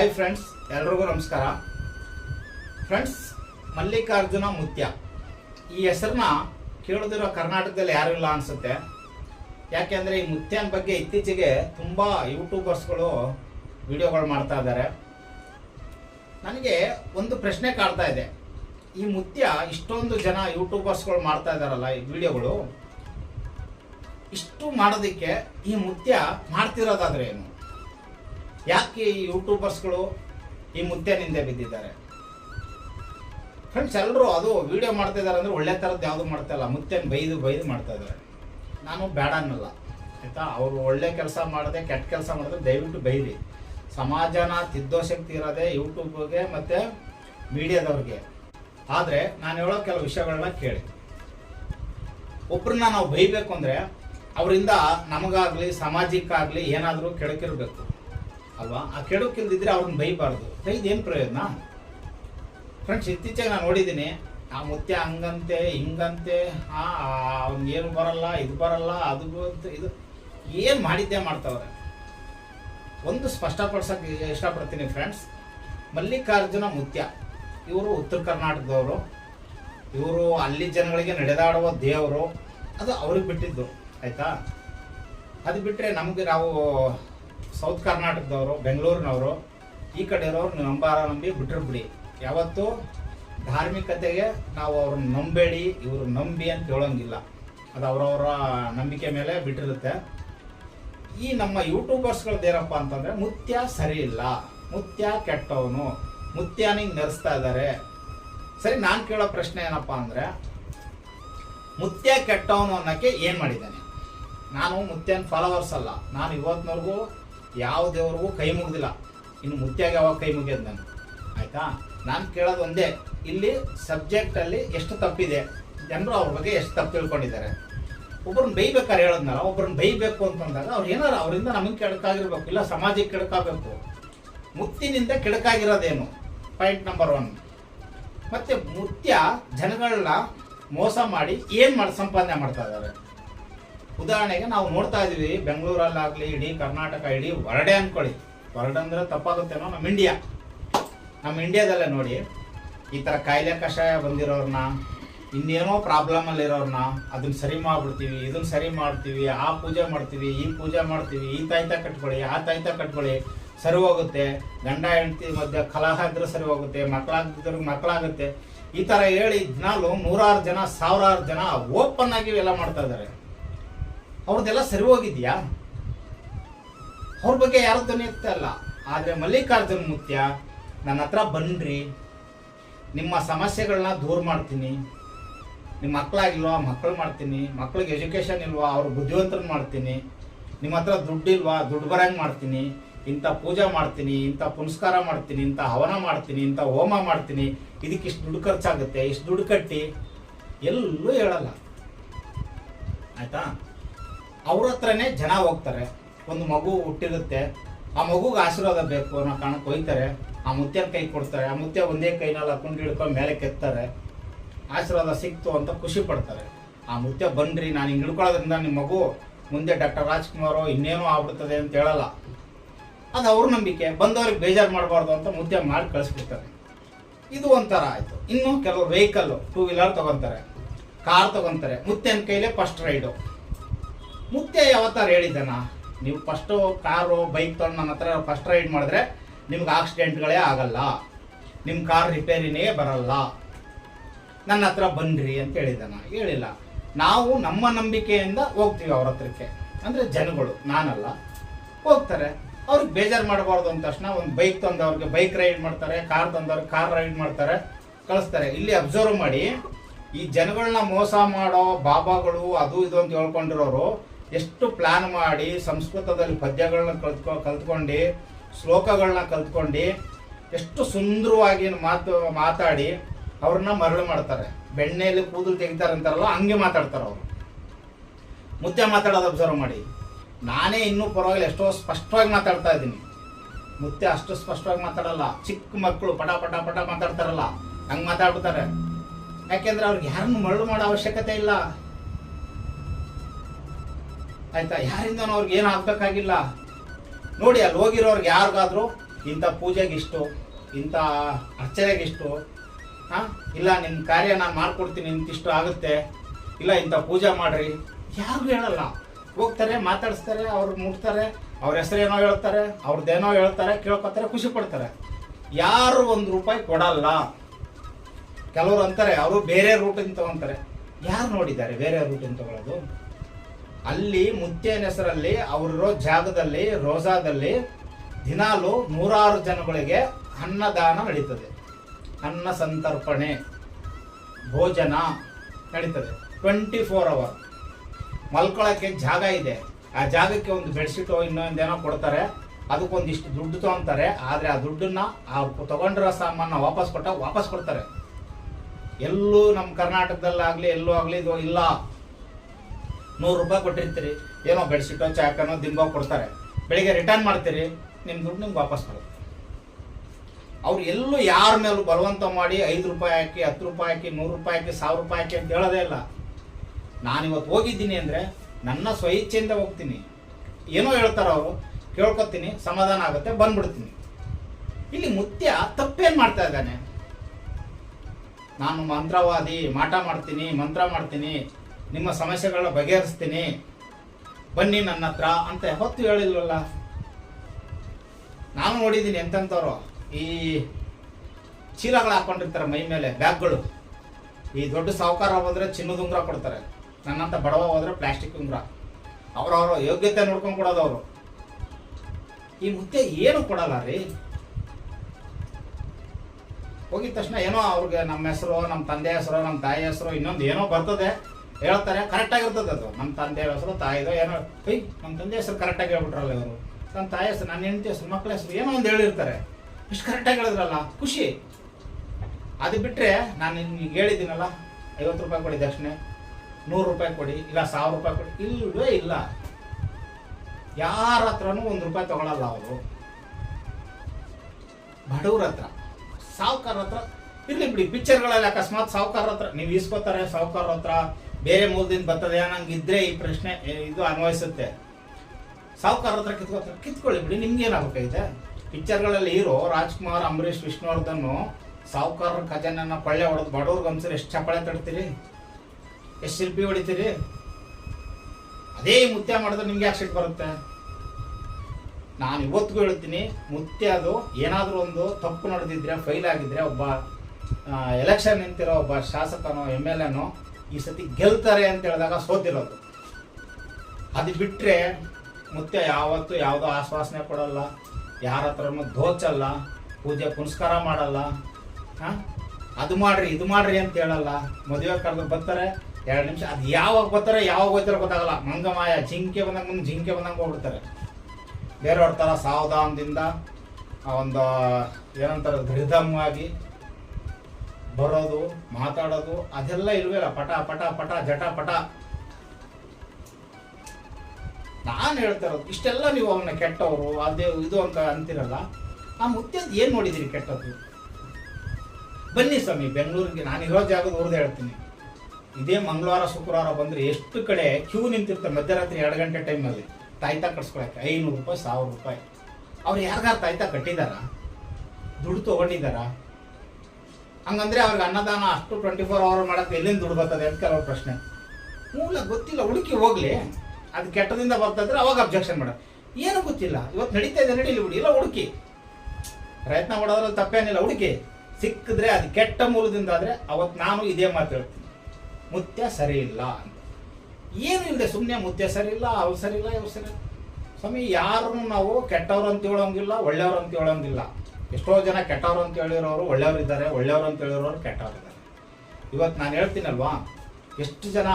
Hi friends ಎಲ್ರಿಗೂ ನಮಸ್ಕಾರ. Friends Mallikarjuna ಮುತ್ಯ. ಈ ಹೆಸರನ್ನ ಕೇಳದಿರೋ ಕರ್ನಾಟಕದಲ್ಲಿ ಯಾರೂ ಇಲ್ಲ ಅನ್ಸುತ್ತೆ. ಯಾಕೆಂದರೆ ಈ ಮುತ್ಯನ ಬಗ್ಗೆ ಇತ್ತೀಚೆಗೆ ತುಂಬ ಯೂಟ್ಯೂಬರ್ಸ್ಗಳು ವಿಡಿಯೋಗಳು ಮಾಡ್ತಾ ಇದ್ದಾರೆ. ನನಗೆ ಒಂದು ಪ್ರಶ್ನೆ ಕಾಡ್ತಾ ಇದೆ. ಈ ಮುತ್ಯ ಇಷ್ಟೊಂದು ಜನ ಯೂಟ್ಯೂಬರ್ಸ್ಗಳು ಮಾಡ್ತಾ ಇದ್ದಾರಲ್ಲ ಈ ವಿಡಿಯೋಗಳು. ಇಷ್ಟು ಮಾಡೋದಕ್ಕೆ ಈ ಮುತ್ಯ ಮಾಡ್ತಿರೋದಾದ್ರೆ ಏನು? ಯಾಕೆ ಈ ಯೂಟ್ಯೂಬರ್ಸ್ಗಳು ಈ ಮುತ್ಯನಿಂದ ಬಿದ್ದಿದ್ದಾರೆ? ಫ್ರೆಂಡ್ಸ್ ಎಲ್ಲರೂ ಅದು ವಿಡಿಯೋ ಮಾಡ್ತಾ ಇದ್ದಾರೆ ಅಂದ್ರೆ ಒಳ್ಳೆ ಥರದ್ದು ಯಾವುದು ಮಾಡ್ತಾ ಇಲ್ಲ. ಮುತ್ಯನ್ ಬೈದು ಬೈದು ಮಾಡ್ತಾ ಇದ್ದಾರೆ. ನಾನು ಬೇಡ ಅನ್ನಲ್ಲ, ಆಯ್ತಾ? ಅವರು ಒಳ್ಳೆ ಕೆಲಸ ಮಾಡದೆ, ಕೆಟ್ಟ ಕೆಲಸ ಮಾಡಿದ್ರೆ ದಯವಿಟ್ಟು ಬೈರಿ. ಸಮಾಜನ ತಿದ್ದೋ ಶಕ್ತಿ ಇರೋದೇ ಯೂಟ್ಯೂಬ್ಗೆ ಮತ್ತು ಮೀಡಿಯಾದವ್ರಿಗೆ. ಆದರೆ ನಾನು ಹೇಳೋ ಕೆಲವು ವಿಷಯಗಳನ್ನ ಕೇಳಿ. ಒಬ್ಬರನ್ನ ನಾವು ಬೈಬೇಕು ಅಂದರೆ ಅವರಿಂದ ನಮಗಾಗಲಿ ಸಮಾಜಕ್ಕಾಗಲಿ ಏನಾದರೂ ಕೆಡಕಿರ್ಬೇಕು ಅಲ್ವಾ? ಆ ಕೆಡುಕಿಲ್ದಿದ್ರೆ ಅವ್ರನ್ನ ಬೈಬಾರ್ದು. ಏನು ಪ್ರಯೋಜನ? ಫ್ರೆಂಡ್ಸ್ ಇತ್ತೀಚೆಗೆ ನಾನು ನೋಡಿದ್ದೀನಿ, ಆ ಮುತ್ಯ ಹಂಗಂತೆ, ಹಿಂಗಂತೆ, ಆ ಏನು ಬರಲ್ಲ, ಇದು ಬರಲ್ಲ, ಅದು ಅಂತ ಇದು, ಏನು ಮಾಡಿದ್ದೆ ಮಾಡ್ತಾವ್ರೆ. ಒಂದು ಸ್ಪಷ್ಟಪಡ್ಸಕ್ಕೆ ಇಷ್ಟಪಡ್ತೀನಿ ಫ್ರೆಂಡ್ಸ್ ಮಲ್ಲಿಕಾರ್ಜುನ ಮುತ್ಯ, ಇವರು ಉತ್ತರ ಕರ್ನಾಟಕದವರು, ಇವರು ಅಲ್ಲಿ ಜನಗಳಿಗೆ ನಡೆದಾಡುವ ದೇವರು, ಅದು ಅವ್ರಿಗೆ ಬಿಟ್ಟಿದ್ದು, ಆಯ್ತಾ? ಅದು ಬಿಟ್ಟರೆ ನಮಗೆ ನಾವು ಸೌತ್ ಕರ್ನಾಟಕದವರು, ಬೆಂಗಳೂರಿನವರು, ಈ ಕಡೆ ಇರೋರು ನಂಬಾರ ನಂಬಿ ಬಿಟ್ಟರು ಬಿಡಿ. ಯಾವತ್ತೂ ಧಾರ್ಮಿಕತೆಗೆ ನಾವು ಅವ್ರನ್ನ ನಂಬೇಡಿ, ಇವರು ನಂಬಿ ಅಂತ ಹೇಳೋಂಗಿಲ್ಲ. ಅದು ಅವರವರ ನಂಬಿಕೆ ಮೇಲೆ ಬಿಟ್ಟಿರುತ್ತೆ. ಈ ನಮ್ಮ ಯೂಟ್ಯೂಬರ್ಸ್ಗಳದ್ದು ಏನಪ್ಪ ಅಂತಂದ್ರೆ ಮುತ್ಯ ಸರಿ ಇಲ್ಲ, ಮುತ್ಯ ಕೆಟ್ಟವನು, ಮುತ್ಯಾನಿಗೆ ನೆರೆಸ್ತಾ ಇದ್ದಾರೆ ಸರಿ, ನಾನು ಕೇಳೋ ಪ್ರಶ್ನೆ ಏನಪ್ಪ ಅಂದ್ರೆ, ಮುತ್ಯ ಕೆಟ್ಟವನು ಅನ್ನೋಕ್ಕೆ ಏನು ಮಾಡಿದ್ದಾನೆ? ನಾನು ಮುತ್ಯನ ಫಾಲೋವರ್ಸ್ ಅಲ್ಲ. ನಾನು ಇವತ್ತಿನವರೆಗೂ ಯಾವ ದೇವ್ರಿಗೂ ಕೈ ಮುಗ್ದಿಲ್ಲ. ಇನ್ನು ಮುತ್ಯಾಗ ಯಾವಾಗ ಕೈ ಮುಗಿಯೋದು ನಾನು? ಆಯ್ತಾ? ನಾನು ಕೇಳೋದು ಒಂದೇ, ಇಲ್ಲಿ ಸಬ್ಜೆಕ್ಟಲ್ಲಿ ಎಷ್ಟು ತಪ್ಪಿದೆ? ಜನರು ಅವ್ರ ಬಗ್ಗೆ ಎಷ್ಟು ತಪ್ಪು ತಿಳ್ಕೊಂಡಿದ್ದಾರೆ? ಒಬ್ಬರನ್ನ ಬೈಬೇಕಾದ್ರೆ ಹೇಳೋದ್ನಲ್ಲ ಒಬ್ಬರನ್ನ ಬೈಬೇಕು ಅಂತಂದಾಗ ಅವ್ರು ಏನಾರ ಅವರಿಂದ ನಮಗೆ ಕೆಡಕಾಗಿರ್ಬೇಕು, ಇಲ್ಲ ಸಮಾಜಕ್ಕೆ ಕೆಡಕಾಗಬೇಕು. ಮುತ್ತಿನಿಂದ ಕೆಡಕಾಗಿರೋದೇನು? ಪಾಯಿಂಟ್ ನಂಬರ್ ಒನ್ ಮತ್ತೆ ಮುತ್ಯ ಜನಗಳನ್ನ ಮೋಸ ಮಾಡಿ ಏನು ಮಾಡಿ ಸಂಪಾದನೆ ಮಾಡ್ತಾ ಇದ್ದಾರೆ? ಉದಾಹರಣೆಗೆ ನಾವು ನೋಡ್ತಾ ಇದೀವಿ ಬೆಂಗಳೂರಲ್ಲಾಗಲಿ, ಇಡೀ ಕರ್ನಾಟಕ, ಇಡೀ ಹೊರಡೆ ಅನ್ಕೊಳ್ಳಿ. ಹೊರಡೆ ಅಂದ್ರೆ ತಪ್ಪಾಗುತ್ತೇನೋ ನಮ್ಮ ಇಂಡಿಯಾ. ನಮ್ಮ ಇಂಡಿಯಾದಲ್ಲೇ ನೋಡಿ, ಈ ಥರ ಕಾಯಿಲೆ ಕಷಾಯ ಬಂದಿರೋರ್ನ, ಇನ್ನೇನೋ ಪ್ರಾಬ್ಲಮಲ್ಲಿ ಇರೋರ್ನ ಅದನ್ನ ಸರಿ ಮಾಡ್ಬಿಡ್ತೀವಿ, ಇದನ್ನ ಸರಿ ಮಾಡ್ತೀವಿ, ಆ ಪೂಜೆ ಮಾಡ್ತೀವಿ, ಈ ಪೂಜೆ ಮಾಡ್ತೀವಿ, ಈ ತಾಯ್ತ ಕಟ್ಕೊಳ್ಳಿ, ಆ ತಾಯ್ತ ಕಟ್ಕೊಳ್ಳಿ, ಸರಿ ಹೋಗುತ್ತೆ. ಗಂಡ, ಹೆಂಡತಿ ಮಧ್ಯೆ ಕಲಹ ಇದ್ರೆ ಸರಿ ಹೋಗುತ್ತೆ ಮಕ್ಕಳಾಗ್ತಿದ್ರೆ ಮಕ್ಕಳಾಗುತ್ತೆ. ಈ ಥರ ಹೇಳಿ ದಿನಾಲು ನೂರಾರು ಜನ, ಸಾವಿರಾರು ಜನ ಓಪನ್ ಆಗಿ ಎಲ್ಲ ಮಾಡ್ತಾ ಇದ್ದಾರೆ. ಅವ್ರದ್ದೆಲ್ಲ ಸರಿ ಹೋಗಿದ್ಯಾ ಅವ್ರ ಬಗ್ಗೆ ಯಾರು ಧ್ವನಿ ಎತ್ತಲ್ಲ ಆದರೆ ಮಲ್ಲಿಕಾರ್ಜುನ್ ಮುತ್ಯ, ನನ್ನ ಹತ್ರ ಬನ್ರಿ. ನಿಮ್ಮ ಸಮಸ್ಯೆಗಳನ್ನ ದೂರ ಮಾಡ್ತೀನಿ. ನಿಮ್ಮ ಮಕ್ಕಳಾಗಿಲ್ವಾ ಮಕ್ಕಳು ಮಾಡ್ತೀನಿ. ಮಕ್ಳಿಗೆ ಎಜುಕೇಷನ್ ಇಲ್ವಾ? ಅವ್ರ ಬುದ್ಧಿವಂತರನ್ನ ಮಾಡ್ತೀನಿ. ನಿಮ್ಮ ಹತ್ರ ದುಡ್ಡು ಇಲ್ವಾ ದುಡ್ಡು ಬರಂಗೆ ಮಾಡ್ತೀನಿ. ಇಂಥ ಪೂಜೆ ಮಾಡ್ತೀನಿ, ಇಂಥ ಪುನಸ್ಕಾರ ಮಾಡ್ತೀನಿ, ಇಂಥ ಹವನ ಮಾಡ್ತೀನಿ, ಇಂಥ ಹೋಮ ಮಾಡ್ತೀನಿ. ಇದಕ್ಕೆ ಇಷ್ಟು ದುಡ್ಡು ಖರ್ಚಾಗುತ್ತೆ, ಇಷ್ಟು ದುಡ್ಡು ಕಟ್ಟಿ. ಎಲ್ಲೂ ಹೇಳಲ್ಲ. ಆಯ್ತಾ? ಅವ್ರ ಹತ್ರನೇ ಜನ ಹೋಗ್ತಾರೆ. ಒಂದು ಮಗು ಹುಟ್ಟಿರುತ್ತೆ. ಆ ಮಗುಗೆ ಆಶೀರ್ವಾದ ಬೇಕು ಅನ್ನೋ ಕಾರಣಕ್ಕೆ ಹೋಯ್ತಾರೆ. ಆ ಮುತ್ಯನ ಕೈ ಕೊಡ್ತಾರೆ. ಆ ಮುತ್ಯ ಒಂದೇ ಕೈನಲ್ಲಿ ಹಾಕೊಂಡು ಹಿಡ್ಕೊಂಡು ಮೇಲೆ ಕೆತ್ತಾರೆ. ಆಶೀರ್ವಾದ ಸಿಕ್ತು ಅಂತ ಖುಷಿ ಪಡ್ತಾರೆ. ಆ ಮುತ್ಯ ಬನ್ರಿ ನಾನು ಹಿಂಗೆ ಹಿಡ್ಕೊಳ್ಳೋದ್ರಿಂದ ನಿಮ್ಮ ಮಗು ಮುಂದೆ ಡಾಕ್ಟರ್ ರಾಜ್ಕುಮಾರೋ ಇನ್ನೇನೋ ಆಗ್ಬಿಡ್ತದೆ ಅಂತ ಹೇಳಲ್ಲ. ಅದು ಅವ್ರ ನಂಬಿಕೆ. ಬಂದವ್ರಿಗೆ ಬೇಜಾರು ಮಾಡಬಾರ್ದು ಅಂತ ಮುದ್ದೆ ಮಾಡಿ ಕಳಿಸ್ಬಿಡ್ತಾರೆ. ಇದು ಒಂಥರ ಆಯಿತು. ಇನ್ನು ಕೆಲವು ವೆಹಿಕಲ್ಲು ಟೂ ವೀಲರ್ ತೊಗೊತಾರೆ. ಕಾರ್ ತೊಗೊತಾರೆ. ಮುತ್ಯನ ಕೈಲೇ ಫಸ್ಟ್ ರೈಡು ಮುತ್ಯ ಯಾವತ್ತಾರ ಹೇಳಿದ್ದಾನ ನೀವು ಫಸ್ಟು ಕಾರು ಬೈಕ್ ತೊಗೊಂಡು ನನ್ನ ಹತ್ರ ಫಸ್ಟ್ ರೈಡ್ ಮಾಡಿದ್ರೆ ನಿಮ್ಗೆ ಆಕ್ಸಿಡೆಂಟ್ಗಳೇ ಆಗಲ್ಲ. ನಿಮ್ಮ ಕಾರ್ ರಿಪೇರಿನೇ ಬರಲ್ಲ. ನನ್ನ ಹತ್ರ ಬನ್ನಿರಿ ಅಂತ ಹೇಳಿದ್ದಾನ ಹೇಳಿಲ್ಲ. ನಾವು ನಮ್ಮ ನಂಬಿಕೆಯಿಂದ ಹೋಗ್ತೀವಿ ಅವ್ರ ಹತ್ರಕ್ಕೆ. ಅಂದರೆ ಜನಗಳು, ನಾನಲ್ಲ. ಹೋಗ್ತಾರೆ. ಅವ್ರಿಗೆ ಬೇಜಾರು ಮಾಡಬಾರ್ದು ಅಂದ ತಕ್ಷಣ ಒಂದು ಬೈಕ್ ತಂದವ್ರಿಗೆ ಬೈಕ್ ರೈಡ್ ಮಾಡ್ತಾರೆ ಕಾರ್ ತಂದವ್ರಿಗೆ ಕಾರ್ ರೈಡ್ ಮಾಡ್ತಾರೆ, ಕಳಿಸ್ತಾರೆ. ಇಲ್ಲಿ ಅಬ್ಸರ್ವ್ ಮಾಡಿ, ಈ ಜನಗಳನ್ನ ಮೋಸ ಮಾಡೋ ಬಾಬಾಗಳು, ಅದು ಇದು ಅಂತ ಹೇಳ್ಕೊಂಡಿರೋರು ಎಷ್ಟು ಪ್ಲಾನ್ ಮಾಡಿ ಸಂಸ್ಕೃತದಲ್ಲಿ ಪದ್ಯಗಳನ್ನ ಕಲ್ತ್ಕೊ ಕಲ್ತ್ಕೊಂಡು, ಶ್ಲೋಕಗಳನ್ನ ಕಲ್ತ್ಕೊಂಡು, ಎಷ್ಟು ಸುಂದರವಾಗಿ ಮಾತು ಮಾತಾಡಿ ಅವ್ರನ್ನ ಮರಳು ಮಾಡ್ತಾರೆ. ಬೆಣ್ಣೆಯಲ್ಲಿ ಕೂದಲು ತೆಗಿತಾರೆ ಅಂತಾರಲ್ಲ, ಹಂಗೆ ಮಾತಾಡ್ತಾರೆ ಅವರು. ಮುದ್ದೆ ಮಾತಾಡೋದು ಅಬ್ಸರ್ವ್ ಮಾಡಿ. ನಾನೇ ಇನ್ನೂ ಪರವಾಗಿಲ್ಲ, ಎಷ್ಟೋ ಸ್ಪಷ್ಟವಾಗಿ ಮಾತಾಡ್ತಾ ಇದ್ದೀನಿ. ಮುತ್ತೆ ಅಷ್ಟು ಸ್ಪಷ್ಟವಾಗಿ ಮಾತಾಡಲ್ಲ. ಚಿಕ್ಕ ಮಕ್ಕಳು ಪಟ ಪಟ ಪಟ ಮಾತಾಡ್ತಾರಲ್ಲ, ಹಂಗೆ ಮಾತಾಡ್ಬಿಡ್ತಾರೆ. ಯಾಕೆಂದ್ರೆ ಅವ್ರಿಗೆ ಯಾರನ್ನು ಮರಳು ಮಾಡೋ ಅವಶ್ಯಕತೆ ಇಲ್ಲ. ಆಯ್ತಾ ಯಾರಿಂದನೂ ಅವ್ರಿಗೆ ಏನು ಆಗ್ಬೇಕಾಗಿಲ್ಲ? ನೋಡಿ, ಅಲ್ಲಿ ಹೋಗಿರೋರ್ಗೆ ಯಾರಿಗಾದ್ರೂ ಇಂಥ ಪೂಜೆಗೆ ಇಷ್ಟು ಇಂಥ ಅರ್ಚನೆಗೆ ಇಷ್ಟು ಹಾಂ? ಇಲ್ಲ ನಿಮ್ಮ ಕಾರ್ಯ ನಾನು ಮಾಡ್ಕೊಡ್ತೀನಿ, ಇಂತಿಷ್ಟು ಆಗುತ್ತೆ. ಇಲ್ಲ, ಇಂಥ ಪೂಜೆ ಮಾಡ್ರಿ. ಯಾರಿಗೂ ಹೇಳಲ್ಲ. ಹೋಗ್ತಾರೆ, ಮಾತಾಡಿಸ್ತಾರೆ, ಅವ್ರು ಮುಟ್ತಾರೆ, ಅವ್ರ ಹೆಸರೇನೋ ಹೇಳ್ತಾರೆ ಅವ್ರದ್ದೇನೋ ಹೇಳ್ತಾರೆ, ಕೇಳ್ಕೊತಾರೆ, ಖುಷಿ ಪಡ್ತಾರೆ. ಯಾರು ಒಂದು ರೂಪಾಯಿ ಕೊಡಲ್ಲ. ಕೆಲವರು ಅಂತಾರೆ, ಅವರು ಬೇರೆ ರೂಟಿಂದ ತಗೊಂತಾರೆ. ಯಾರು ನೋಡಿದ್ದಾರೆ ಬೇರೆ ರೂಟಿಂದ ತಗೊಳ್ಳೋದು ಅಲ್ಲಿ ಮುತ್ಯನ ಹೆಸರಲ್ಲಿ, ಅವರಿರೋ ಜಾಗದಲ್ಲಿ, ರೋಜಾದಲ್ಲಿ ದಿನಾಲು ನೂರಾರು ಜನಗಳಿಗೆ ಅನ್ನದಾನ ನಡೀತದೆ. ಅನ್ನ ಸಂತರ್ಪಣೆ, ಭೋಜನ ನಡೀತದೆ. ಟ್ವೆಂಟಿ ಫೋರ್ ಅವರ್ ಮಲ್ಕೊಳ್ಳೋಕ್ಕೆ ಜಾಗ ಇದೆ. ಆ ಜಾಗಕ್ಕೆ ಒಂದು ಬೆಡ್ಶೀಟು ಇನ್ನೊಂದೇನೋ ಕೊಡ್ತಾರೆ. ಅದಕ್ಕೊಂದಿಷ್ಟು ದುಡ್ಡು ತಗೊಂತಾರೆ. ಆದರೆ ಆ ದುಡ್ಡನ್ನು ಆ ತಗೊಂಡಿರೋ ಸಾಮಾನ ವಾಪಸ್ ಕೊಟ್ಟ ವಾಪಸ್ ಕೊಡ್ತಾರೆ. ಎಲ್ಲೂ ನಮ್ಮ ಕರ್ನಾಟಕದಲ್ಲಾಗಲಿ, ಎಲ್ಲೂ ಆಗಲಿ ಇದು ಇಲ್ಲ. ನೂರು ರೂಪಾಯಿ ಕೊಟ್ಟಿರ್ತೀರಿ. ಏನೋ ಬೆಡ್ಶೀಟೋ, ಚಾಕನೋ, ದಿಂಬೋ ಕೊಡ್ತಾರೆ. ಬೆಳಿಗ್ಗೆ ರಿಟರ್ನ್ ಮಾಡ್ತೀರಿ ನಿಮ್ಮ ದುಡ್ಡು ನಿಮ್ಗೆ ವಾಪಸ್ ಬರುತ್ತೆ. ಅವ್ರು ಎಲ್ಲೂ ಯಾರ ಮೇಲೂ ಬಲವಂತ ಮಾಡಿ ಐದು ರೂಪಾಯಿ ಹಾಕಿ, ಹತ್ತು ರೂಪಾಯಿ ಹಾಕಿ, ನೂರು ರೂಪಾಯಿ ಹಾಕಿ, ಸಾವಿರ ರೂಪಾಯಿ ಹಾಕಿ ಅಂತ ಹೇಳೋದೇ ಇಲ್ಲ. ನಾನಿವತ್ತು ಹೋಗಿದ್ದೀನಿ ಅಂದರೆ ನನ್ನ ಸ್ವಇಚ್ಛೆಯಿಂದ ಹೋಗ್ತೀನಿ. ಏನೋ ಹೇಳ್ತಾರೆ ಅವರು, ಕೇಳ್ಕೊತೀನಿ, ಸಮಾಧಾನ ಆಗುತ್ತೆ, ಬಂದ್ಬಿಡ್ತೀನಿ. ಇಲ್ಲಿ ಮುತ್ಯ ತಪ್ಪೇನು ಮಾಡ್ತಾ ಇದ್ದಾನೆ? ನಾನು ಮಂತ್ರವಾದಿ, ಮಾಟ ಮಾಡ್ತೀನಿ, ಮಂತ್ರ ಮಾಡ್ತೀನಿ. ನಿಮ್ಮ ಸಮಸ್ಯೆಗಳನ್ನ ಬಗೆಹರಿಸ್ತೀನಿ. ಬನ್ನಿ ನನ್ನ ಹತ್ರ ಅಂತ ಹೊತ್ತು ಹೇಳಿಲ್ವಲ್ಲ? ನಾನು ನೋಡಿದ್ದೀನಿ ಎಂತೆಂಥವ್ರು, ಈ ಚೀಲಗಳು ಹಾಕೊಂಡಿರ್ತಾರೆ ಮೈ ಮೇಲೆ, ಬ್ಯಾಗ್ಗಳು. ಈ ದೊಡ್ಡ ಸಾಹುಕಾರ ಹೋದ್ರೆ ಚಿನ್ನದ ಉಂಗುರ ಕೊಡ್ತಾರೆ. ನನ್ನಂತ ಬಡವ ಹೋದ್ರೆ ಪ್ಲಾಸ್ಟಿಕ್ ಉಂಗುರ. ಅವರವರ ಯೋಗ್ಯತೆ ನೋಡ್ಕೊಂಡು ಕೊಡೋದು ಅವರು. ಈ ಮುದ್ದೆ ಏನು ಕೊಡಲ್ಲ ರೀ? ಹೋಗಿದ ತಕ್ಷಣ ಏನೋ ಅವ್ರಿಗೆ ನಮ್ಮ ಹೆಸರು, ನಮ್ಮ ತಂದೆ ಹೆಸರು, ನಮ್ಮ ತಾಯಿ ಹೆಸರು ಇನ್ನೊಂದು ಏನೋ ಬರ್ತದೆ. ಹೇಳ್ತಾರೆ ಕರೆಕ್ಟಾಗಿ ಇರ್ತದೆ ಅದು. ನಮ್ಮ ತಂದೆ ಹೆಸರು ತಾಯಿದೋ ಏನೋ ಐ ನಮ್ಮ ತಂದೆ ಹೆಸರು ಕರೆಕ್ಟಾಗಿ ಹೇಳ್ಬಿಟ್ರಲ್ಲ ಇವರು. ನನ್ನ ತಾಯಿ ಹೆಸರು ನನ್ನ ಹೆಂಡತಿ ಹೆಸರು ಮಕ್ಕಳ ಹೆಸರು, ಏನೋ ಒಂದು ಹೇಳಿರ್ತಾರೆ. ಇಷ್ಟು ಕರೆಕ್ಟಾಗಿ ಹೇಳಿದ್ರಲ್ಲ, ಖುಷಿ. ಅದು ಬಿಟ್ಟರೆ ನಾನು ನಿಮ್ಗೆ ಹೇಳಿದ್ದೀನಲ್ಲ, ಐವತ್ತು ರೂಪಾಯಿ ಕೊಡಿ ದಕ್ಷಿಣೆ, ನೂರು ರೂಪಾಯಿ ಕೊಡಿ, ಇಲ್ಲ ಸಾವಿರ ರೂಪಾಯಿ ಕೊಡಿ, ಇಲ್ಲವೇ ಇಲ್ಲ. ಯಾರ ಹತ್ರನೂ ಒಂದು ರೂಪಾಯಿ ತಗೊಳಲ್ಲ ಅವರು. ಬಡವ್ರ ಹತ್ರ ಸಾಹುಕಾರ ಹತ್ರ, ಇರ್ಲಿ ಬಿಡಿ ಪಿಕ್ಚರ್ಗಳಲ್ಲಿ ಅಕಸ್ಮಾತ್ ಸಾಹುಕಾರ ಹತ್ರ, ನೀವು ಇಸ್ಕೋತಾರೆ ಸಾಹುಕಾರ ಹತ್ರ ಬೇರೆ ಮೂಲದಿಂದ ಬರ್ತದೆ ನಂಗೆ ಇದ್ರೆ ಈ ಪ್ರಶ್ನೆ ಇದು ಅನ್ವಯಿಸುತ್ತೆ. ಸಾವುಕಾರ ಹತ್ರ ಕಿತ್ಕೋತಾರೆ ಕಿತ್ಕೊಳ್ಳಿ ಬಿಡಿ, ನಿಮ್ಗೆ ಏನಾಗಬೇಕಾಗಿದೆ? ಪಿಕ್ಚರ್ಗಳಲ್ಲಿ ಹೀರೋ ರಾಜ್ಕುಮಾರ್, ಅಂಬರೀಷ್ ವಿಷ್ಣುವರ್ಧನ್ ಸಾವುಕಾರರ ಖಜಾನನ ಕೊಳ್ಳೆ ಹೊಡೆದು ಬಡವ್ರಿಗೆ ಅನ್ಸರಿ ಎಷ್ಟು ಚಪ್ಪಳೆ ತಡ್ತೀರಿ ಎಷ್ಟು ಶಿಲ್ಪಿ ಹೊಡಿತೀರಿ? ಅದೇ ಮುತ್ಯ ಮಾಡಿದ್ರೆ ನಿಮ್ಗೆ ಯಾಕೆ ಸಿಟ್ಟು ಬರುತ್ತೆ? ನಾನು ಇವತ್ತಿಗೂ ಹೇಳ್ತೀನಿ, ಮುತ್ಯ ಅದು ಏನಾದರೂ ಒಂದು ತಪ್ಪು ನಡೆದಿದ್ರೆ ಫೈಲ್ ಆಗಿದ್ರೆ ಒಬ್ಬ ಎಲೆಕ್ಷನ್ ನಿಂತಿರೋ ಒಬ್ಬ ಶಾಸಕನೋ ಎಂ ಎಲ್ ಎನೋ ಈ ಸತಿ ಗೆಲ್ತಾರೆ ಅಂತ ಹೇಳಿದಾಗ ಸೋತಿರೋದು. ಅದು ಬಿಟ್ಟರೆ ಮತ್ತೆ ಯಾವತ್ತೂ ಯಾವುದೋ ಆಶ್ವಾಸನೆ ಕೊಡಲ್ಲ, ಯಾರ ಹತ್ರನೂ ದೋಚಲ್ಲ, ಪೂಜೆ ಪುನಸ್ಕಾರ ಮಾಡಲ್ಲ, ಹಾಂ? ಅದು ಮಾಡ್ರಿ, ಇದು ಮಾಡ್ರಿ ಅಂತ ಹೇಳಲ್ಲ. ಮದುವೆ ಕರೆದು ಬರ್ತಾರೆ, ಎರಡು ನಿಮಿಷ, ಅದು ಯಾವಾಗ ಬರ್ತಾರೆ, ಯಾವಾಗ ಹೋಗ್ತಾರೆ ಗೊತ್ತಾಗಲ್ಲ. ಮಂಗಮಾಯ ಜಿಂಕೆ ಬಂದಂಗೆ ಮುಂದೆ ಜಿಂಕೆ ಬಂದಂಗೆ ಹೋಗ್ಬಿಡ್ತಾರೆ. ಬೇರೆಯವ್ರ ಥರ ಸಾವಧಾನದಿಂದ ಒಂದು, ಏನಂತಾರೆ ದೃಢವಾಗಿ ಬರೋದು, ಮಾತಾಡೋದು, ಅದೆಲ್ಲ ಇಲ್ವೇ ಇಲ್ಲ ಪಟ ಪಟ ಪಟ, ಜಟ, ಪಟ. ನಾನು ಹೇಳ್ತಾ ಇರೋದು, ಇಷ್ಟೆಲ್ಲ ನೀವು ಅವನ್ನ ಕೆಟ್ಟವರು, ಅದೇ, ಇದು ಅಂತ ಅಂತಿರಲ್ಲ, ಆ ಮುತ್ಯದ ಏನು ನೋಡಿದಿರಿ ಕೆಟ್ಟದ್ದು? ಬನ್ನಿ ಸ್ವಾಮಿ, ಬೆಂಗಳೂರಿಗೆ, ನಾನು ಇರೋ ಜಾಗದ ಊರ್ದು ಹೇಳ್ತೀನಿ. ಇದೇ ಮಂಗಳವಾರ, ಶುಕ್ರವಾರ ಬಂದ್ರೆ ಎಷ್ಟು ಕಡೆ ಕ್ಯೂ ನಿಂತಿರ್ತಾರೆ ಮಧ್ಯರಾತ್ರಿ ಎರಡು ಗಂಟೆ ಟೈಮಲ್ಲಿ. ತಾಯ್ತಾ ಕಟ್ಸ್ಕೊಳಕ್ಕೆ ಐನೂರು ರೂಪಾಯಿ, ಸಾವಿರ ರೂಪಾಯಿ. ಅವ್ರು ಯಾರಿಗಾರು ತಾಯ್ತಾ ಕಟ್ಟಿದಾರಾ? ದುಡ್ಡು ತಗೊಂಡಿದಾರ? ಹಂಗಂದ್ರೆ ಅವ್ರಿಗೆ ಅನ್ನದಾನ ಅಷ್ಟು ಟ್ವೆಂಟಿ ಫೋರ್ ಅವರ್ ಮಾಡಕ್ಕೆ ಎಲ್ಲಿಂದ ದುಡ್ಡು ಬರ್ತದೆ ಅಂತ ಕೆಲವ್ರ ಪ್ರಶ್ನೆ. ಮೂಲ ಗೊತ್ತಿಲ್ಲ, ಹುಡುಕಿ ಹೋಗ್ಲಿ. ಅದು ಕೆಟ್ಟದಿಂದ ಬರ್ತದ್ರೆ ಅವಾಗ ಅಬ್ಜೆಕ್ಷನ್ ಮಾಡ. ಏನು ಗೊತ್ತಿಲ್ಲ, ಇವತ್ತು ನಡೀತಾ ಇದೆ, ನಡೀಲಿ ಬಿಡಿ. ಇಲ್ಲ, ಹುಡುಕಿ. ಪ್ರಯತ್ನ ಮಾಡೋದ್ರಲ್ಲಿ ತಪ್ಪೇನಿಲ್ಲ, ಹುಡುಕಿ. ಸಿಕ್ಕಿದ್ರೆ ಅದು ಕೆಟ್ಟ ಮೂಲದಿಂದ ಆದ್ರೆ ಅವತ್ತು ನಾನು ಇದೇ ಮಾತು ಹೇಳ್ತೀನಿ. ಮುತ್ಯ ಸರಿ ಇಲ್ಲ ಅಂತ. ಏನು ಇಲ್ಲದೆ ಸುಮ್ಮನೆ ಮುತ್ಯ ಸರಿ ಇಲ್ಲ ಅವ್ರು ಸರಿ ಇಲ್ಲ ಇವ್ರು ಸರಿ ಸ್ವಾಮಿ, ಯಾರನ್ನು ನಾವು ಕೆಟ್ಟವ್ರು ಅಂತ ಹೇಳೋಂಗಿಲ್ಲ, ಒಳ್ಳೆಯವ್ರು ಅಂತ ಹೇಳೋಂಗಿಲ್ಲ. ಎಷ್ಟೋ ಜನ ಕೆಟ್ಟವ್ರು ಅಂತ ಹೇಳಿರೋರು ಒಳ್ಳೆಯವ್ರು ಇದ್ದಾರೆ, ಒಳ್ಳೆಯವ್ರು ಅಂತ ಹೇಳಿರೋರು ಕೆಟ್ಟವ್ರು ಇದ್ದಾರೆ. ಇವತ್ತು ನಾನು ಹೇಳ್ತೀನಲ್ವಾ? ಎಷ್ಟು ಜನ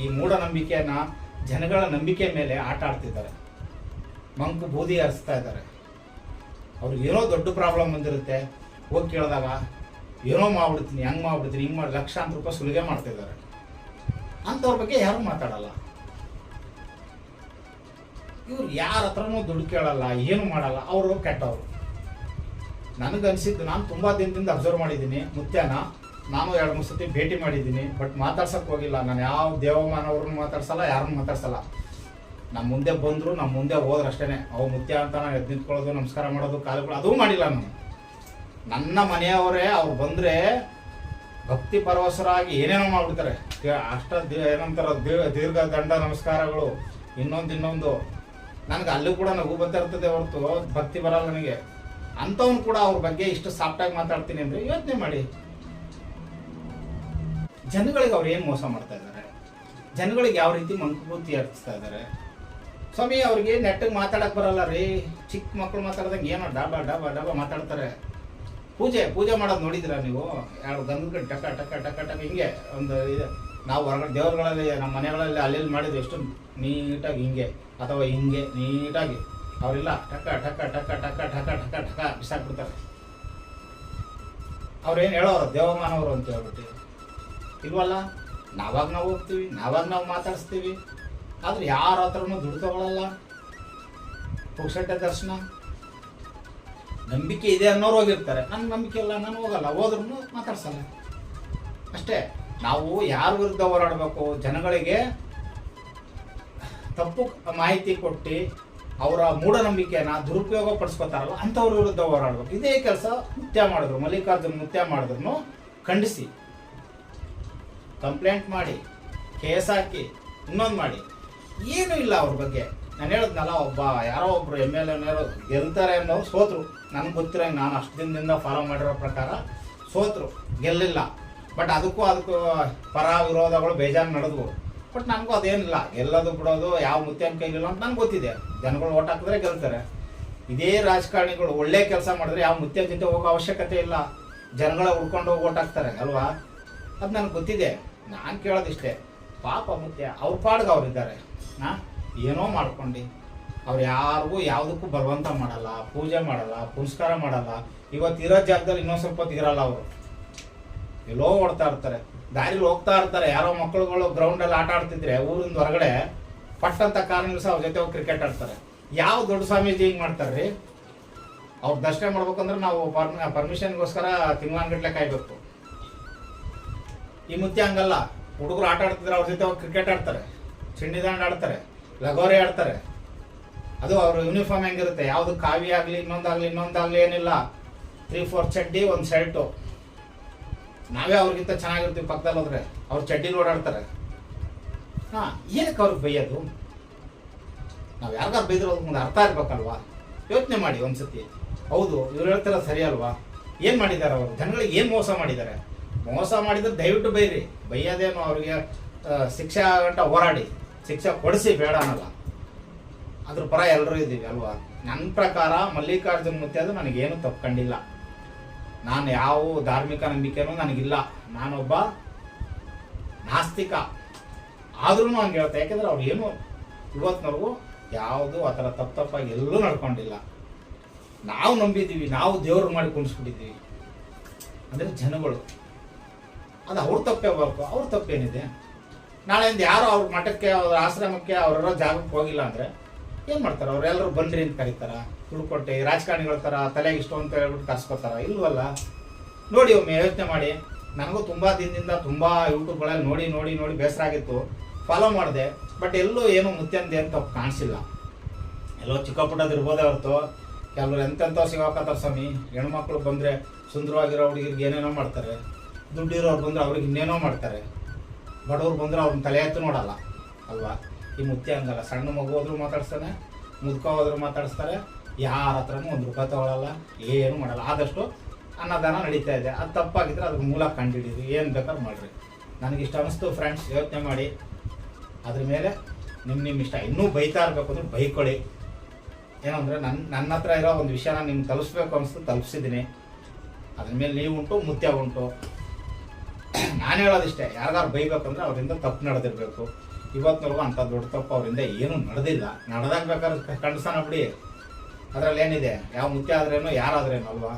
ಈ ಮೂಢನಂಬಿಕೆಯನ್ನು, ಜನಗಳ ನಂಬಿಕೆ ಮೇಲೆ ಆಟ ಆಡ್ತಿದ್ದಾರೆ. ಮಂಕು ಬೂದಿ ಹರಿಸ್ತಾ ಇದ್ದಾರೆ. ಅವ್ರಿಗೆ ಏನೋ ದೊಡ್ಡ ಪ್ರಾಬ್ಲಮ್ ಬಂದಿರುತ್ತೆ. ಹೋಗಿ ಕೇಳಿದಾಗ, ಏನೋ ಮಾಡ್ಬಿಡ್ತೀನಿ, ಹೆಂಗೆ ಮಾಡ್ಬಿಡ್ತೀನಿ, ಹಿಂಗೆ ಮಾಡಿ, ಲಕ್ಷಾಂತರ ರೂಪಾಯಿ ಸುಲಿಗೆ ಮಾಡ್ತಿದ್ದಾರೆ. ಅಂಥವ್ರ ಬಗ್ಗೆ ಯಾರು ಮಾತಾಡಲ್ಲ. ಇವ್ರು ಯಾರ ಹತ್ರನೂ ದುಡ್ಡು ಕೇಳಲ್ಲ, ಏನು ಮಾಡಲ್ಲ, ಅವರು ಕೆಟ್ಟವರು. ನನಗನ್ಸಿದ್ದು ನಾನು ತುಂಬ ದಿನದಿಂದ ಅಬ್ಸರ್ವ್ ಮಾಡಿದ್ದೀನಿ, ಮುತ್ಯನ. ನಾನು ಎರಡು, ಮೂರು ಸತಿ ಭೇಟಿ ಮಾಡಿದ್ದೀನಿ ಬಟ್ ಮಾತಾಡ್ಸಕ್ಕೆ ಹೋಗಿಲ್ಲ. ನಾನು ಯಾವ ದೇವಮಾನವ್ರನ್ನ ಮಾತಾಡ್ಸಲ್ಲ, ಯಾರನ್ನು ಮಾತಾಡ್ಸಲ್ಲ. ನಮ್ಮ ಮುಂದೆ ಬಂದರು ನಮ್ಮ ಮುಂದೆ ಹೋದ್ರೆ ಅಷ್ಟೇ ಅವು ಮುತ್ಯ ಅಂತ ನಾನು ಎದ್ದು ನಿಂತ್ಕೊಳ್ಳೋದು ನಮಸ್ಕಾರ ಮಾಡೋದು ಕಾಲುಗಳು ಅದೂ ಮಾಡಿಲ್ಲ ನಾನು. ನನ್ನ ಮನೆಯವರೇ, ಅವ್ರು ಬಂದರೆ ಭಕ್ತಿ ಪರವಸರಾಗಿ ಏನೇನೋ ಮಾಡ್ಬಿಡ್ತಾರೆ. ಅಷ್ಟ ಏನಂತಾರ ದೀರ್ಘ ದಂಡ ನಮಸ್ಕಾರಗಳು, ಇನ್ನೊಂದು ಇನ್ನೊಂದು. ನನಗೆ ಅಲ್ಲೂ ಕೂಡ ನಗು ಬರ್ತಾ ಇರ್ತದೆ ಹೊರತು, ಭಕ್ತಿ ಬರಲ್ಲ ನನಗೆ. ಅಂಥವ್ನು ಕೂಡ ಅವ್ರ ಬಗ್ಗೆ ಇಷ್ಟು ಸಾಫ್ಟಾಗಿ ಮಾತಾಡ್ತೀನಿ ಅಂದರೆ ಯೋಚನೆ ಮಾಡಿ. ಜನಗಳಿಗೆ ಅವ್ರು ಏನು ಮೋಸ ಮಾಡ್ತಾ ಇದ್ದಾರೆ ಜನಗಳಿಗೆ ಯಾವ ರೀತಿ ಮಂಕುಭೂತಿ ಅರ್ಪಿಸ್ತಾ ಇದ್ದಾರೆ ಸ್ವಾಮಿ, ಅವ್ರಿಗೆ ನೆಟ್ಟಿಗೆ ಮಾತಾಡಕ್ಕೆ ಬರಲ್ಲ ರೀ. ಚಿಕ್ಕ ಮಕ್ಕಳು ಮಾತಾಡ್ದಂಗೆ ಏನೋ ಡಾಬಾ ಡಾಬಾ ಡಾಬಾ ಮಾತಾಡ್ತಾರೆ. ಪೂಜೆ ಪೂಜೆ ಮಾಡೋದು ನೋಡಿದಿರ ನೀವು? ಎರಡು ಗಂಧದ ಟಕ ಟಕ ಟಕ ಟಕ ಹಿಂಗೆ ಒಂದು ಇದು. ನಾವು ಹೊರಗಡೆ ದೇವರುಗಳಲ್ಲಿ, ನಮ್ಮ ಮನೆಗಳಲ್ಲಿ ಅಲ್ಲಿ ಮಾಡಿದ್ವಿ ಎಷ್ಟು ನೀಟಾಗಿ ಹಿಂಗೆ, ಅಥವಾ ಹಿಂಗೆ ನೀಟಾಗಿ. ಅವರೆಲ್ಲ ಟಕ ಟಕ ಟಕ ಟಕ ಟಕ ಟಕ ಟಕ ಬಿಸಾಕ್ಬಿಡ್ತಾರೆ. ಅವ್ರೇನು ಹೇಳೋರು? ದೇವಮಾನವರು ಅಂತ ಹೇಳ್ಬಿಟ್ಟು. ಇಲ್ವಲ್ಲ? ನಾವಾಗ ನಾವು ಹೋಗ್ತೀವಿ, ನಾವಾಗ ನಾವು ಮಾತಾಡಿಸ್ತೀವಿ. ಆದ್ರೆ ಯಾರ ಹತ್ರನೂ ದುಡ್ಡು ತಗೊಳಲ್ಲ. ಪುಕ್ಷಟ್ಟೆ ದರ್ಶನ. ನಂಬಿಕೆ ಇದೆ ಅನ್ನೋರು ಹೋಗಿರ್ತಾರೆ. ನನ್ನ ನಂಬಿಕೆ ಇಲ್ಲ, ನಾನು ಹೋಗಲ್ಲ. ಹೋದ್ರೂ ಮಾತಾಡ್ಸಲ್ಲ. ಅಷ್ಟೇ, ನಾವು ಯಾರ ವಿರುದ್ಧ ಹೋರಾಡಬೇಕು? ಜನಗಳಿಗೆ ತಪ್ಪು ಮಾಹಿತಿ ಕೊಟ್ಟು ಅವರ ಮೂಢನಂಬಿಕೆಯನ್ನ ದುರುಪಯೋಗ ಪಡಿಸ್ಕೊತಾರಲ್ಲ ಅಂಥವ್ರ ವಿರುದ್ಧ ಹೋರಾಡ್ಬೇಕು. ಇದೇ ಕೆಲಸ ಮುತ್ಯ ಮಾಡಿದ್ರು, ಮಲ್ಲಿಕಾರ್ಜುನ್ ಮುತ್ಯ ಮಾಡಿದ್ರು ಖಂಡಿಸಿ. ಕಂಪ್ಲೇಂಟ್ ಮಾಡಿ, ಕೇಸ್ ಹಾಕಿ, ಇನ್ನೊಂದು ಮಾಡಿ. ಏನೂ ಇಲ್ಲ ಅವ್ರ ಬಗ್ಗೆ. ನಾನು ಹೇಳಿದ್ನಲ್ಲ, ಒಬ್ಬ ಯಾರೋ ಒಬ್ರು ಎಂ ಎಲ್ ಎನವರು ಗೆಲ್ತಾರೆ ಅನ್ನೋರು ಸೋತರು. ನನಗೆ ಗೊತ್ತಿರೋ ನಾನು ಅಷ್ಟು ದಿನದಿಂದ ಫಾಲೋ ಮಾಡಿರೋ ಪ್ರಕಾರ ಸೋತರು. ಗೆಲ್ಲಿಲ್ಲ. ಬಟ್ ಅದಕ್ಕೂ ಅದಕ್ಕೂ ಪರ ವಿರೋಧಗಳು ಬೇಜಾರು ನಡೆದ್ವು. ಬಟ್ ನನಗೂ ಅದೇನಿಲ್ಲ. ಗೆಲ್ಲೋದು ಬಿಡೋದು ಯಾವ ಮುತ್ಯನ ಕೈಲಿಲ್ಲ ಅಂತ ನಂಗೆ ಗೊತ್ತಿದೆ. ಜನಗಳು ಓಟ್ ಹಾಕಿದ್ರೆ ಗೆಲ್ತಾರೆ. ಇದೇ ರಾಜಕಾರಣಿಗಳು ಒಳ್ಳೆ ಕೆಲಸ ಮಾಡಿದ್ರೆ ಯಾವ ಮುತ್ಯನ ಜೊತೆ ಹೋಗೋ ಅವಶ್ಯಕತೆ ಇಲ್ಲ. ಜನಗಳ ಉಳ್ಕೊಂಡು ಹೋಗಿ ಓಟ್ ಹಾಕ್ತಾರೆ, ಅಲ್ವಾ? ಅದು ನನಗೆ ಗೊತ್ತಿದೆ. ನಾನು ಕೇಳೋದಿಷ್ಟೇ. ಪಾಪ ಮುತ್ಯ, ಅವ್ರ ಪಾಡ್ಗೆ ಅವರಿದ್ದಾರೆ ಹಾಂ? ಏನೋ ಮಾಡ್ಕೊಂಡು. ಅವ್ರು ಯಾರಿಗೂ ಯಾವುದಕ್ಕೂ ಬಲವಂತ ಮಾಡಲ್ಲ, ಪೂಜೆ ಮಾಡಲ್ಲ, ಪುನಸ್ಕಾರ ಮಾಡಲ್ಲ. ಇವತ್ತು ಇರೋ ಜಾಗದಲ್ಲಿ ಇನ್ನೊಂದು ಸ್ವಲ್ಪ ಹೊತ್ತು ಇರಲ್ಲ ಅವರು. ಎಲ್ಲೋ ಓಡ್ತಾ ಇರ್ತಾರೆ. ದಾರಿಲಿ ಹೋಗ್ತಾ ಇರ್ತಾರೆ. ಯಾರೋ ಮಕ್ಕಳುಗಳು ಗ್ರೌಂಡಲ್ಲಿ ಆಟ ಆಡ್ತಿದ್ರೆ ಊರಿಂದ ಹೊರಗಡೆ ಪಟ್ ಅಂತ ಕಾರಣ ಸಹ ಅವ್ರ ಜೊತೆ ಹೋಗಿ ಕ್ರಿಕೆಟ್ ಆಡ್ತಾರೆ. ಯಾವ ದೊಡ್ಡ ಸ್ವಾಮೀಜಿ ಹಿಂಗೆ ಮಾಡ್ತಾರೆ ರೀ ಅವ್ರ ದರ್ಶನ ಮಾಡ್ಬೇಕಂದ್ರೆ ನಾವು ಪರ್ಮಿಷನ್ಗೋಸ್ಕರ ತಿಂಗಳಾನ್ಗಟ್ಲೆ ಕಾಯ್ಬೇಕು. ಈ ಮುತ್ಯ ಹಂಗಲ್ಲ. ಹುಡುಗರು ಆಟ ಆಡ್ತಿದ್ರೆ ಅವ್ರ ಜೊತೆ ಹೋಗಿ ಕ್ರಿಕೆಟ್ ಆಡ್ತಾರೆ. ಚಿಂಡಿದಾಂಡ್ ಆಡ್ತಾರೆ. ಲಗೋರಿ ಆಡ್ತಾರೆ. ಅದು ಅವ್ರ ಯೂನಿಫಾರ್ಮ್ ಹೆಂಗಿರುತ್ತೆ? ಯಾವುದು ಕಾವಿ ಆಗಲಿ ಇನ್ನೊಂದಾಗಲಿ ಇನ್ನೊಂದಾಗಲಿ ಏನಿಲ್ಲ. ತ್ರೀ ಫೋರ್ ಚಡ್ಡಿ, ಒಂದು ಶರ್ಟು ನಾವೇ ಅವ್ರಿಗಿಂತ ಚೆನ್ನಾಗಿರ್ತೀವಿ ಪಕ್ಕದಲ್ಲಿ ಹೋದ್ರೆ. ಅವ್ರು ಚಡ್ಡಿಲಿ ಓಡಾಡ್ತಾರೆ. ಹಾಂ, ಏನಕ್ಕೆ ಅವ್ರಿಗೆ ಬೈಯೋದು? ನಾವು ಯಾರಿಗಾದ್ರು ಬೈದ್ರೆ ಒಂದು ಅರ್ಥ ಇರ್ಬೇಕಲ್ವಾ ಯೋಚನೆ ಮಾಡಿ ಒಂದ್ಸತಿ. ಹೌದು, ಇವ್ರು ಹೇಳ್ತಾರ ಸರಿ ಅಲ್ವಾ? ಏನು ಮಾಡಿದ್ದಾರೆ ಅವರು? ಜನಗಳಿಗೆ ಏನು ಮೋಸ ಮಾಡಿದ್ದಾರೆ? ಮೋಸ ಮಾಡಿದ್ರೆ ದಯವಿಟ್ಟು ಬೈರಿ ಬೈಯೋದೇನು ಅವ್ರಿಗೆ ಶಿಕ್ಷೆ ಗಂಟ ಹೋರಾಡಿ. ಶಿಕ್ಷೆ ಕೊಡಿಸಿ, ಬೇಡ ಅನ್ನಲ್ಲ. ಅದ್ರ ಪರ ಎಲ್ಲರೂ ಇದ್ದೀವಿ ಅಲ್ವಾ? ನನ್ನ ಪ್ರಕಾರ ಮಲ್ಲಿಕಾರ್ಜುನ್ ಮುತ್ಯಾದು ನನಗೇನು ಕಂಡಿಲ್ಲ. ನಾನು ಯಾವ ಧಾರ್ಮಿಕ ನಂಬಿಕೆನೂ ನನಗಿಲ್ಲ. ನಾನೊಬ್ಬ ನಾಸ್ತಿಕ. ಆದ್ರೂ ಹಂಗೆ ಹೇಳ್ತಾ, ಯಾಕೆಂದ್ರೆ ಅವ್ರು ಏನು ಇವತ್ತಿನವರೆಗೂ ಯಾವುದು ಆ ಥರ ತಪ್ಪು ತಪ್ಪಾಗಿ ಎಲ್ಲೂ ನಡ್ಕೊಂಡಿಲ್ಲ. ನಾವು ನಂಬಿದ್ದೀವಿ, ನಾವು ದೇವ್ರು ಮಾಡಿ ಕುಣಿಸ್ಬಿಟ್ಟಿದ್ದೀವಿ ಅಂದರೆ ಜನಗಳು. ಅದು ಅವ್ರ ತಪ್ಪೇ ಬೇಕು ಅವ್ರ ತಪ್ಪೇನಿದೆ. ನಾಳೆಯಿಂದ ಯಾರು ಅವ್ರ ಮಠಕ್ಕೆ, ಅವ್ರ ಆಶ್ರಮಕ್ಕೆ ಅವರ ಜಾಗಕ್ಕೆ ಹೋಗಿಲ್ಲ ಅಂದರೆ ಏನು ಮಾಡ್ತಾರೆ? ಅವರೆಲ್ಲರೂ ಬನ್ರಿ ಅಂತ ಕರೀತಾರ? ದುಡ್ಡು ರಾಜಕಾರಣಿಗಳ ಥರ ತಲೆಗೆ ಇಷ್ಟು ಅಂತ ಹೇಳ್ಬಿಟ್ಟು ಕರ್ಸ್ಕೊತಾರ ಇಲ್ವಲ್ಲ? ನೋಡಿ ಒಮ್ಮೆ ಯೋಚನೆ ಮಾಡಿ. ನನಗೂ ತುಂಬ ದಿನದಿಂದ ತುಂಬ ಯೂಟ್ಯೂಬ್ಗಳಲ್ಲಿ ನೋಡಿ ನೋಡಿ ನೋಡಿ ಬೇಸರ ಆಗಿತ್ತು. ಫಾಲೋ ಮಾಡಿದೆ. ಬಟ್ ಎಲ್ಲೂ ಏನೂ ಮುತ್ಯಂದೆ ಅಂತ ಕಾಣಿಸಿಲ್ಲ. ಎಲ್ಲೋ ಚಿಕ್ಕ ಪುಟ್ಟದ್ದು ಇರ್ಬೋದೇ ಹೊರತು. ಕೆಲವ್ರು ಎಂತೆಂಥವ್ ಸಿಗಾಕತ್ತಾರ ಸ್ವಾಮಿ. ಹೆಣ್ಮಕ್ಳು ಬಂದರೆ ಸುಂದರವಾಗಿರೋ ಹುಡುಗಿರಿಗೆ ಏನೇನೋ ಮಾಡ್ತಾರೆ. ದುಡ್ಡಿರೋರು ಬಂದ್ರೆ ಅವ್ರಿಗೆ ಇನ್ನೇನೋ ಮಾಡ್ತಾರೆ. ಬಡವ್ರು ಬಂದ್ರೆ ಅವ್ರನ್ನ ತಲೆ ಎತ್ತು ನೋಡಲ್ಲ. ಅಲ್ವಾ? ಈ ಮುತ್ಯ ಹಂಗಲ್ಲ ಸಣ್ಣ ಮಗು ಹೋದ್ರು ಮಾತಾಡ್ಸ್ತಾನೆ, ಮುದ್ಕೋ ಹೋದ್ರು ಮಾತಾಡಿಸ್ತಾರೆ. ಯಾರ ಹತ್ರನೂ ಒಂದು ರೂಪಾಯಿ ತಗೊಳ್ಳಲ್ಲ ಏನು ಮಾಡಲ್ಲ. ಆದಷ್ಟು ಅನ್ನದಾನ ನಡೀತಾ ಇದೆ. ಅದು ತಪ್ಪಾಗಿದ್ರೆ ಅದ್ರ ಮೂಲ ಕಂಡುಹಿಡಿದು ಏನು ಬೇಕಾದ್ರೂ ಮಾಡಿರಿ. ನನಗಿಷ್ಟ ಅನಿಸ್ತು ಫ್ರೆಂಡ್ಸ್ ಯೋಚನೆ ಮಾಡಿ. ಅದ್ರ ಮೇಲೆ ನಿಮ್ಮ ನಿಮ್ಮ ಇಷ್ಟ. ಇನ್ನೂ ಬೈತಾ ಇರಬೇಕು ಅಂದ್ರೆ ಬೈಕೊಳ್ಳಿ. ಏನಂದರೆ ನನ್ನ ನನ್ನ ಹತ್ರ ಇರೋ ಒಂದು ವಿಷಯನ ನಿಮ್ಗೆ ತಲುಪಿಸ್ಬೇಕು ಅನಿಸ್ತು ತಲುಪಿಸಿದ್ದೀನಿ ಅದ್ರ ಮೇಲೆ ನೀವು ಉಂಟು, ಮುತ್ಯ ಉಂಟು. ನಾನು ಹೇಳೋದಿಷ್ಟೇ ಯಾರಿಗಾರು ಬೈಬೇಕಂದ್ರೆ ಅವರಿಂದ ತಪ್ಪು ನಡೆದಿರಬೇಕು. ಇವತ್ತಿನವರೆಗೂ ಅಂಥ ದೊಡ್ಡ ತಪ್ಪು ಅವರಿಂದ ಏನೂ ನಡೆದಿಲ್ಲ. ನಡೆದಾಗ ಬೇಕಾದ್ರೆ ಕಂಡ್ಸೋಣ ಬಿಡಿ. ಅದರಲ್ಲಿ ಏನಿದೆ ಯಾವ ಮುತ್ಯ ಆದ್ರೇನು ಯಾರಾದ್ರೇನು ಅಲ್ವಾ?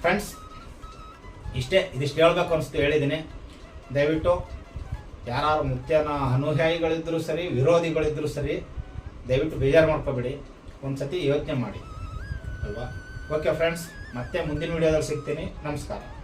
ಫ್ರೆಂಡ್ಸ್ ಇಷ್ಟೇ, ಇದಿಷ್ಟು ಹೇಳ್ಬೇಕು ಅನಿಸ್ತು, ಹೇಳಿದ್ದೀನಿ. ದಯವಿಟ್ಟು ಯಾರು ಮುತ್ಯನ ಅನುಯಾಯಿಗಳಿದ್ದರೂ ಸರಿ ವಿರೋಧಿಗಳಿದ್ದರೂ ಸರಿ, ದಯವಿಟ್ಟು ಬೇಜಾರು ಮಾಡ್ಕೋಬೇಡಿ. ಒಂದು ಸತಿ ಯೋಚನೆ ಮಾಡಿ. ಅಲ್ವಾ? ಓಕೆ ಫ್ರೆಂಡ್ಸ್ ಮತ್ತೆ ಮುಂದಿನ ವಿಡಿಯೋದಲ್ಲಿ ಸಿಗ್ತೀನಿ. ನಮಸ್ಕಾರ.